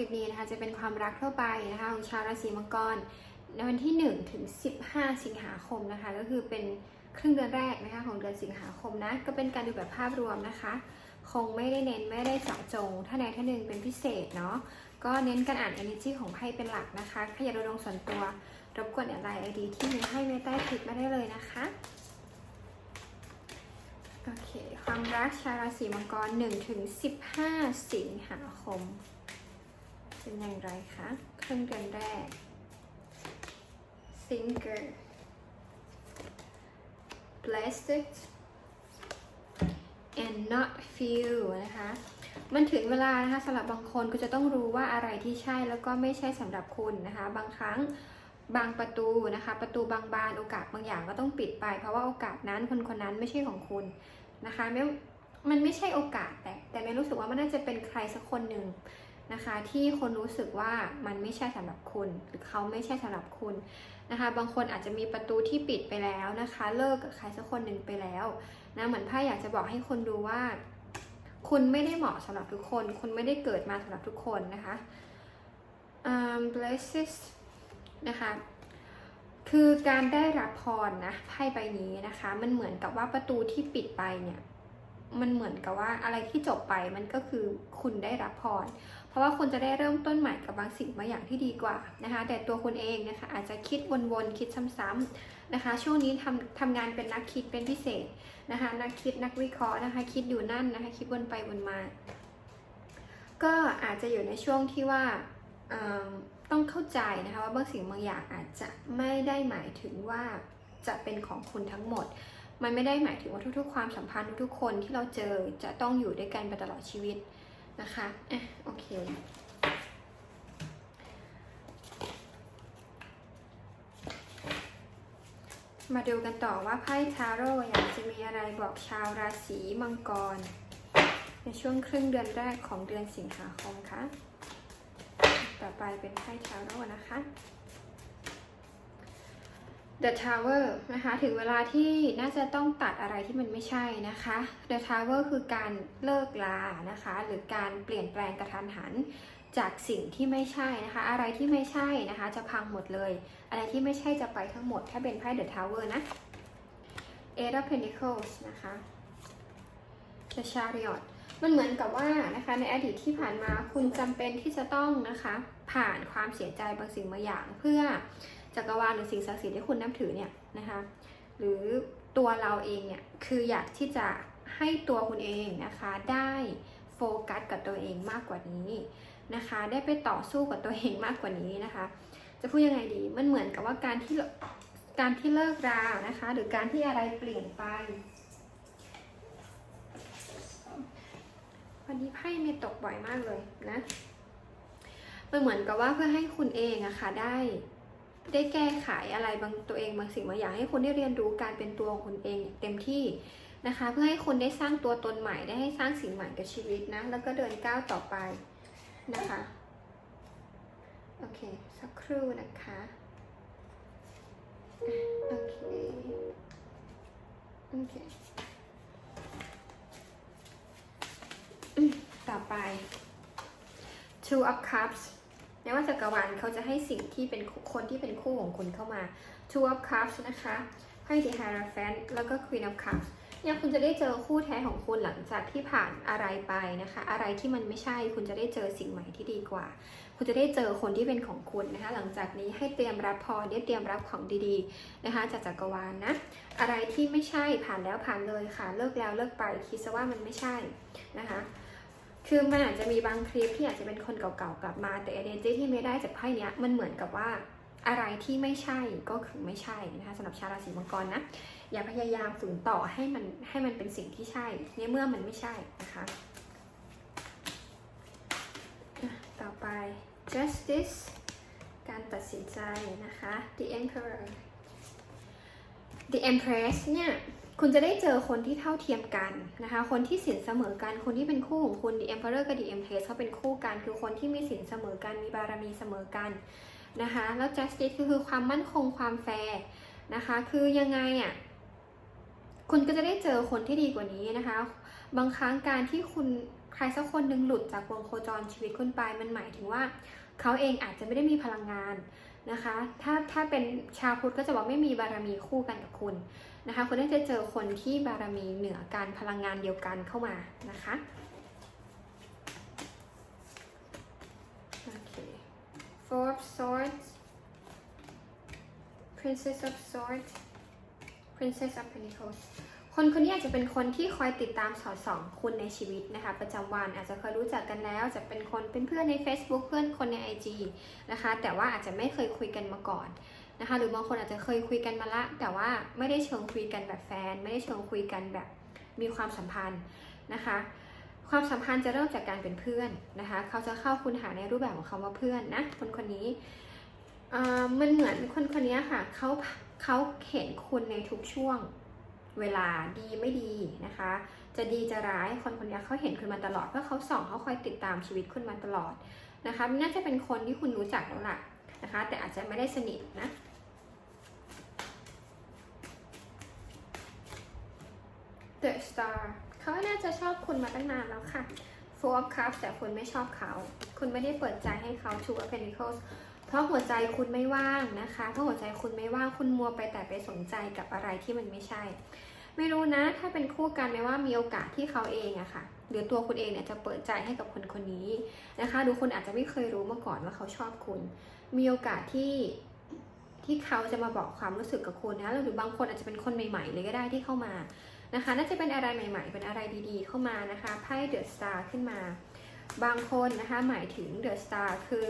ลิปนี้นะคะจะเป็นความรักทั่วไปนะคะของชาวราศีมังกร ในวันที่ 1 ถึง 15 สิงหาคมนะคะ ก็คือเป็นครึ่งเดือนแรกนะคะของเดือนสิงหาคมนะก็เป็นการดูแบบภาพรวมนะคะ คงไม่ได้เน้นไม่ได้เจาะจง ถ้าใดท่านหนึ่งเป็นพิเศษเนาะก็เน้นการอ่าน energy ของไพ่เป็นหลักนะคะถ้าอยากดูดวงส่วนตัว รบกวนแอดไลน์ไอดีที่มีให้ไว้ใต้คลิปมาได้เลยนะคะโอเค ความรักชาวราศีมังกร1ถึง15 สิงหาคม เป็นอย่างไรคะครึ่งเดือนแรก thinker blessed and not feel นะคะ มันถึงเวลานะคะสำหรับบางคนก็จะต้องรู้ว่าอะไรที่ใช่แล้วก็ไม่ใช่สำหรับคุณนะคะ บางครั้งบางประตูนะคะ ประตูบางบานโอกาสบางอย่างก็ต้องปิดไป เพราะว่าโอกาสนั้นคนคนนั้นไม่ใช่ของคุณนะคะไม่มันไม่ใช่โอกาสแต่แต่ไม่รู้สึกว่ามันน่าจะเป็นใครสักคนหนึ่ง นะคะ ที่คนรู้สึกว่ามันไม่ใช่สำหรับคุณ หรือเขาไม่ใช่สำหรับคุณนะคะ บางคนอาจจะมีประตูที่ปิดไปแล้วนะคะ เลิกกับใครสักคนหนึ่งไปแล้วนะเหมือนไพ่อยากจะบอกให้คนดูว่า คุณไม่ได้เหมาะสำหรับทุกคน คุณไม่ได้เกิดมาสำหรับทุกคนนะคะ um, blesses นะคะคือการได้รับพรนะไพ่ใบนี้นะคะ มันเหมือนกับว่าประตูที่ปิดไปเนี่ย มันเหมือนกับว่าอะไรที่จบไปมันก็คือคุณได้รับพร เพราะว่าคุณจะได้เริ่มต้นใหม่กับบางสิ่งบางอย่างที่ดีกว่านะคะ แต่ตัวคุณเองนะคะอาจจะคิดวนๆคิดซ้ำๆนะคะ ช่วงนี้ทำทำงานเป็นนักคิดเป็นพิเศษนะคะ นักคิดนักวิเคราะห์นะคะ คิดอยู่นั่นนะคะ คิดวนไปวนมา ก็อาจจะอยู่ในช่วงที่ว่าต้องเข้าใจนะคะว่าบางสิ่งบางอย่างอาจจะไม่ได้หมายถึงว่าจะเป็นของคุณทั้งหมด มันไม่ได้หมายถึงว่าทุกๆ ความสัมพันธ์ทุกๆคนที่เราเจอจะต้องอยู่ด้วยกันไปตลอดชีวิต นะคะอะโอเค มาดูกันต่อว่าไพ่ทาโร่อยากจะมีอะไรบอกชาวราศีมังกร ในช่วงครึ่งเดือนแรกของเดือนสิงหาคมคะต่อไปเป็นไพ่ทาโร่นะคะ The Tower นะคะถึงเวลาที่น่าจะต้องตัดอะไรที่มันไม่ใช่นะคะ The Tower คือการเลิกลานะคะ หรือการเปลี่ยนแปลงกระทันหันจากสิ่งที่ไม่ใช่นะคะ อะไรที่ไม่ใช่นะคะ จะพังหมดเลย อะไรที่ไม่ใช่จะไปทั้งหมด ถ้าเป็นไพ่ The Tower นะ Eight of Pentacles นะคะ The Chariot มันเหมือนกับว่านะคะในอดีตที่ผ่านมาคุณจำเป็นที่จะต้องนะคะ ผ่านความเสียใจบางสิ่งบางอย่างเพื่อ จักรวาลหรือสิ่งศักดิ์สิทธิ์ที่คุณนับถือเนี่ยนะคะหรือตัวเราเองเนี่ยคืออยากที่จะให้ตัวคุณเองนะคะได้โฟกัสกับตัวเองมากกว่านี้นะคะ ได้ไปต่อสู้กับตัวเองมากกว่านี้นะคะ จะพูดยังไงดีมันเหมือนกับว่าการที่การที่เลิกรานะคะ หรือการที่อะไรเปลี่ยนไปวันนี้ไพ่เมตกบ่อยมากเลยนะมันเหมือนกับว่าเพื่อให้คุณเองอะค่ะได้ ได้แก้ไขอะไรบางตัวเองบางสิ่งบางอย่างให้คุณได้เรียนรู้การเป็นตัวของคุณเองอย่างเต็มที่นะคะ เพื่อให้คุณได้สร้างตัวตนใหม่ได้ให้สร้างสิ่งใหม่กับชีวิตนะ แล้วก็เดินก้าวต่อไปนะคะโอเคสักครู่นะคะอะโอเคโอเคต่อไป two of cups ในว่าจักรวาลเขาจะให้สิ่งที่เป็นคนที่เป็นคู่ของคุณเข้ามา two of cups นะคะไพ่ the hierophant แล้วก็ queen of cups เนี่ยคุณจะได้เจอคู่แท้ของคุณหลังจากที่ผ่านอะไรไปนะคะ อะไรที่มันไม่ใช่คุณจะได้เจอสิ่งใหม่ที่ดีกว่า คุณจะได้เจอคนที่เป็นของคุณนะคะ หลังจากนี้ให้เตรียมรับพรเตรียมรับของดีๆนะคะจากจักรวาลนะอะไรที่ไม่ใช่ผ่านแล้วผ่านเลยค่ะ เลิกแล้วเลิกไปคิดซะว่ามันไม่ใช่นะคะ คือมันอาจจะมีบางคลิปที่อาจจะเป็นคนเก่าๆกลับมา แต่เอเดนจีที่ไม่ได้จากไพ่เนี้ยมันเหมือนกับว่าอะไรที่ไม่ใช่ก็คือไม่ใช่นะคะสำหรับชาวราศีมังกรนะอย่าพยายามฝืนต่อให้มันให้มันเป็นสิ่งที่ใช่ในเมื่อมันไม่ใช่นะคะต่อไป justice การตัดสินใจนะคะ the emperor the empress เนี่ย คุณจะได้เจอคนที่เท่าเทียมกันนะคะ คนที่สินเสมอกัน คนที่เป็นคู่ของคุณ the emperor กับ the empress เขาเป็นคู่กัน คือคนที่มีสินเสมอกัน มีบารมีเสมอกันนะคะ แล้ว justice คือความมั่นคงความแฟร์นะคะ คือยังไงอะ คุณก็จะได้เจอคนที่ดีกว่านี้นะคะ บางครั้งการที่คุณใครสักคนหนึ่งหลุดจากวงโคจรชีวิตคุณไปมันหมายถึงว่าเขาเองอาจจะไม่ได้มีพลังงานนะคะ ถ้าถ้าเป็นชาวพุทธก็จะบอกไม่มีบารมีคู่กันกับคุณ นะคะคุณน่าจะเจอคนที่บารมีเหนือการพลังงานเดียวกันเข้ามานะคะโอเค Four of Swords Princess of Swords Princess of Pentacles คนคนนี้อาจจะเป็นคนที่คอยติดตามสอดส่องคุณในชีวิตนะคะ ประจำวันอาจจะเคยรู้จักกันแล้ว จะเป็นคนเป็นเพื่อนใน Facebook เพื่อนคนใน IG นะคะ แต่ว่าอาจจะไม่เคยคุยกันมาก่อน นะคะ หรือบางคนอาจจะเคยคุยกันมาละ แต่ว่าไม่ได้เชิงคุยกันแบบแฟน ไม่ได้เชิงคุยกันแบบมีความสัมพันธ์นะคะ ความสัมพันธ์จะเริ่มจากการเป็นเพื่อนนะคะ เขาจะเข้าคุณหาในรูปแบบของคำว่าเพื่อนนะคนคนนี้เอ่อมันเหมือนคนคนนี้ค่ะเขาเขาเห็นคุณในทุกช่วงเวลาดีไม่ดีนะคะ จะดีจะร้ายคนคนนี้เขาเห็นคุณมาตลอดเพราะเขาส่องเขาคอยติดตามชีวิตคุณมาตลอดนะคะน่าจะเป็นคนที่คุณรู้จักแล้วล่ะนะคะ แต่อาจจะไม่ได้สนิทนะ The Star เขาน่าจะชอบคุณมาตั้งนานแล้วค่ะ Four of Cups แต่คุณไม่ชอบเขา คุณไม่ได้เปิดใจให้เขา Two of Pentacles เพราะหัวใจคุณไม่ว่างนะคะ เพราะหัวใจคุณไม่ว่าง คุณมัวไปแต่ไปสนใจกับอะไรที่มันไม่ใช่ ไม่รู้นะ ถ้าเป็นคู่กันไม่ว่ามีโอกาสที่เขาเองอะค่ะ หรือตัวคุณเองเนี่ยจะเปิดใจให้กับคนคนนี้นะคะ ดูคุณอาจจะไม่เคยรู้มาก่อนว่าเขาชอบคุณ มีโอกาสที่ที่เขาจะมาบอกความรู้สึกกับคุณนะหรือบางคนอาจจะเป็นคนใหม่ ๆ เลยก็ได้ที่เข้ามา นะคะ น่าจะเป็นอะไรใหม่ ๆ เป็นอะไรดีๆ เข้ามานะคะไพ่เดอะสตาร์ขึ้นมา บางคนนะคะหมายถึงเดอะสตาร์คือ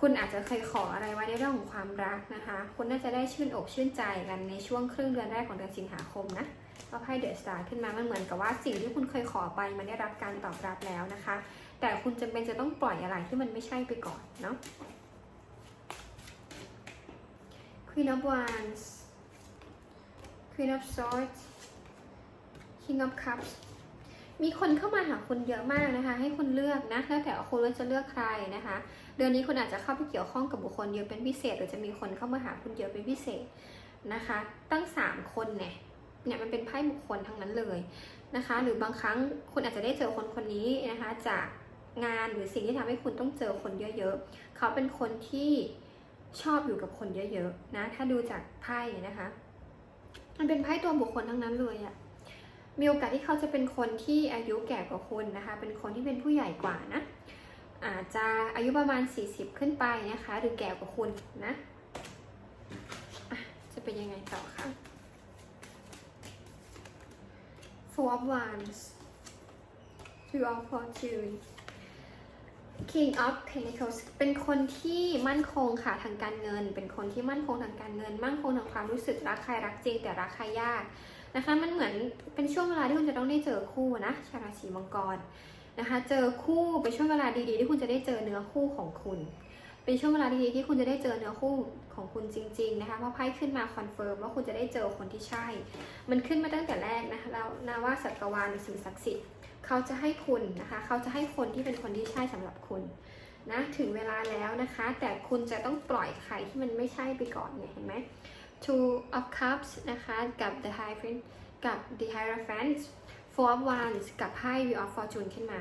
คุณอาจจะเคยขออะไรไว้ในเรื่องของความรักนะคะ คุณน่าจะได้ชื่นอกชื่นใจกันในช่วงครึ่งเดือนแรกของเดือนสิงหาคมนะก็ไพ่เดอะสตาร์ขึ้นมา มันเหมือนกับว่าสิ่งที่คุณเคยขอไปมันได้รับการตอบรับแล้วนะคะ แต่คุณจำเป็นจะต้องปล่อยอะไรที่มันไม่ใช่ไปก่อนเนาะ Queen of Wands Queen of Swords King of Cups มีคนเข้ามาหาคุณเยอะมากนะคะ ให้คุณเลือกนะแล้วแต่ว่าคุณจะเลือกใครนะคะ เดือนนี้คุณอาจจะเข้าไปเกี่ยวข้องกับบุคคลเยอะเป็นพิเศษ หรือจะมีคนเข้ามาหาคุณเยอะเป็นพิเศษนะคะ ตั้ง 3 คนเนี่ยเนี่ยมันเป็นไพ่บุคคลทั้งนั้นเลยนะคะ หรือบางครั้งคุณอาจจะได้เจอคนคนนี้นะคะ จากงานหรือสิ่งที่ทำให้คุณต้องเจอคนเยอะๆ เขาเป็นคนที่ชอบอยู่กับคนเยอะๆนะ ถ้าดูจากไพ่นะคะ มันเป็นไพ่ตัวบุคคลทั้งนั้นเลยอะ มีโอกาสที่เขาจะเป็นคนที่อายุแก่กว่าคุณนะคะ เป็นคนที่เป็นผู้ใหญ่กว่านะ อาจจะอายุประมาณ 40 ขึ้นไปนะคะ หรือแก่กว่าคุณนะะจะเป็นยังไงต่อคะ Four of Wands Two of Fortune King of Pentacles เป็นคนที่มั่นคงค่ะทางการเงิน เป็นคนที่มั่นคงทางการเงิน มั่นคงทางความรู้สึกรักใครรักจริงแต่รักใครยาก นะคะ มันเหมือนเป็นช่วงเวลาที่คุณจะต้องได้เจอคู่นะ ชาวราศีมังกรนะคะ เจอคู่เป็นช่วงเวลาดีๆ ที่คุณจะได้เจอเนื้อคู่ของคุณ เป็นช่วงเวลาดีๆที่คุณจะได้เจอเนื้อคู่ของคุณจริง ๆ นะคะเพราะไพ่ขึ้นมาคอนเฟิร์มว่าคุณจะได้เจอคนที่ใช่ มันขึ้นมาตั้งแต่แรกนะคะแล้วนาว่าสัตวาลหรือสิ่งศักดิ์สิทธิ์เขาจะให้คุณนะคะ เขาจะให้คนที่เป็นคนที่ใช่สำหรับคุณนะถึงเวลาแล้วนะคะ แต่คุณจะต้องปล่อยใครที่มันไม่ใช่ไปก่อนเนี่ยเห็นไหม Two of Cups นะคะกับ The Hierophant กับ The Hierophant Four of Wands กับไพ่ Wheel of Fortune ขึ้นมา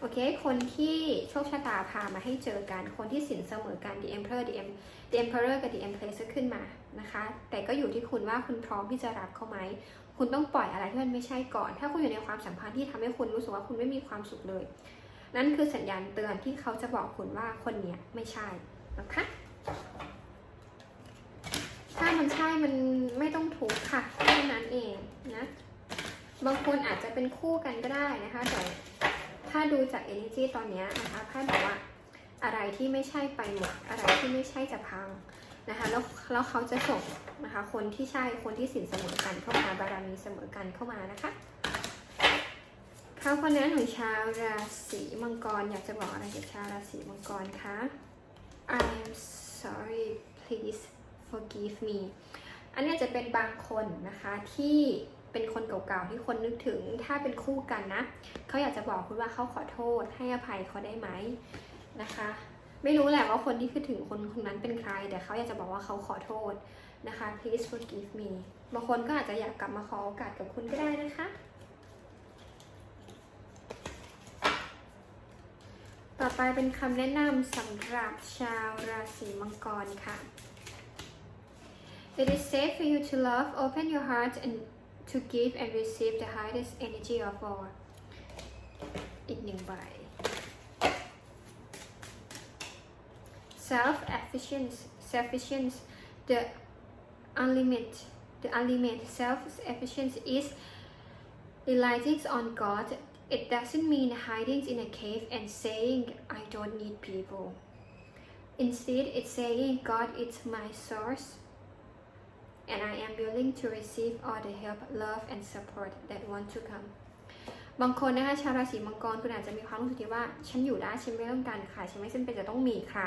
โอเค คนที่โชคชะตาพามาให้เจอกัน คนที่สินเสมอกัน The Emperor The, em, The Emperor กับ The Empress ขึ้นมานะคะ แต่ก็อยู่ที่คุณว่าคุณพร้อมที่จะรับเขาไหม คุณต้องปล่อยอะไรที่มันไม่ใช่ก่อน ถ้าคุณอยู่ในความสัมพันธ์ที่ทำให้คุณรู้สึกว่าคุณไม่มีความสุขเลย นั่นคือสัญญาณเตือนที่เขาจะบอกคุณว่าคนเนี้ยไม่ใช่นะคะ ถ้มันใช่มันไม่ต้องทุกค่ะแค่นั้นเองนะ บางคนอาจจะเป็นคู่กันก็ได้นะคะแต่ถ้าดูจาก energy ตอนนี้นะคะไพ่บอกว่าอะไรที่ไม่ใช่ไปหมด อะไรที่ไม่ใช่จะพังนะคะแล้วแล้วเขาจะส่งนะคะ คนที่ใช่คนที่สินเสมอกันเข้ามาบารมีเสมอกันเข้ามานะคะข้าวคนนั้นของชาวราศีมังกรอยากจะบอกอะไรกับชาวราศีมังกรคะ I am sorry please forgive me อันนี้จะเป็นบางคนนะคะที่เป็นคนเก่าๆที่คนนึกถึงถ้าเป็นคู่กันนะเขาอยากจะบอกคุณว่าเขาขอโทษให้อภัยเขาได้ไหมนะคะ ไม่รู้แหละว่าคนที่คือถึงคนคนนั้นเป็นใคร แต่เขาอยากจะบอกว่าเขาขอโทษนะคะ please forgive me บางคนก็อาจจะอยากกลับมาขอโอกาสกับคุณก็ได้นะคะ ต่อไปเป็นคำแนะนำสำหรับชาวราศีมังกรค่ะ It is safe for you to love, open your heart and to give and receive the highest energy of all. อีกหนึ่งใบ self efficiency sufficiency the unlimited the unlimited self sufficiency is relying on God it doesn't mean hiding in a cave and saying I don't need people instead it's saying God is my source And I am willing to receive all the help love and support that want to come บางคนนะคะชาวราศีมังกรคุณอาจจะมีความรู้สึกที่ว่า ฉันอยู่ได้ฉันไม่ต้องการใครฉันไม่จำเป็นจะต้องมีใคร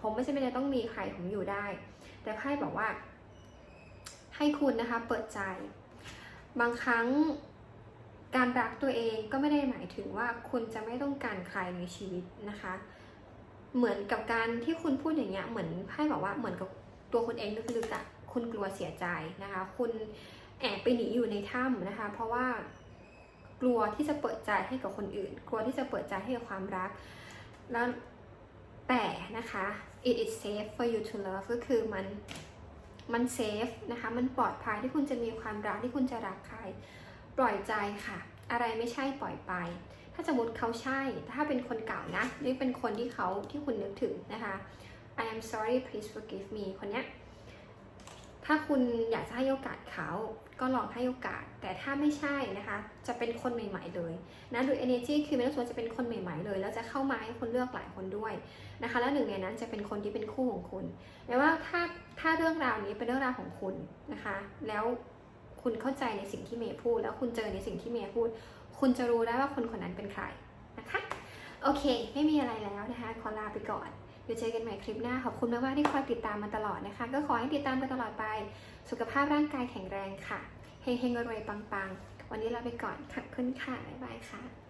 ผมไม่จำเป็นจะต้องมีใครผมอยู่ได้ แต่ไพ่บอกว่า ให้คุณนะคะเปิดใจ บางครั้งการรักตัวเองก็ไม่ได้หมายถึงว่าคุณจะไม่ต้องการใครในชีวิตนะคะ เหมือนกับการที่คุณพูดอย่างเงี้ยเหมือนไพ่บอกว่าเหมือนกับตัวคุณเองลึกๆอะ คุณกลัวเสียใจนะคะ คุณแอบไปหนีอยู่ในถ้ำนะคะ เพราะว่ากลัวที่จะเปิดใจให้กับคนอื่น กลัวที่จะเปิดใจให้กับความรัก แล้วแต่นะคะ it is safe for you to love ก็คือมันมันเซฟนะคะ มันปลอดภัยที่คุณจะมีความรักที่คุณจะรักใคร ปล่อยใจค่ะ อะไรไม่ใช่ปล่อยไป ถ้าสมมติเขาใช่ ถ้าเป็นคนเก่านะนี่เป็นคนที่เขาที่คุณนึกถึงนะคะ I am sorry please forgive me คนเนี้ย ถ้าคุณอยากจะให้โอกาสเขาก็ลองให้โอกาส แต่ถ้าไม่ใช่นะคะ จะเป็นคนใหม่ ๆ เลยนะดย energy คือไม่ต้องสวนจะเป็นคนใหม่ ๆ เลย แล้วจะเข้ามาให้คนเลือกหลายคนด้วยนะคะ แล้วหนึ่งในนั้นจะเป็นคนที่เป็นคู่ของคุณแม้ว่าถ้าถ้าเรื่องราวนี้เป็นเรื่องราวของคุณนะคะ แล้วคุณเข้าใจในสิ่งที่เมย์พูด แล้วคุณเจอในสิ่งที่เมย์พูด คุณจะรู้ได้ว่าคนคนนั้นเป็นใครนะคะ โอเค ไม่มีอะไรแล้วนะคะ ขอลาไปก่อน เดี๋ยวเจอกันใหม่คลิปหน้า ขอบคุณมากๆที่คอยติดตามมาตลอดนะคะ ก็ขอให้ติดตามมาตลอดไป สุขภาพร่างกายแข็งแรงค่ะ เฮงๆรวยๆปังๆ วันนี้ลาไปก่อนขอบคุณค่ะ บ๊ายบายค่ะ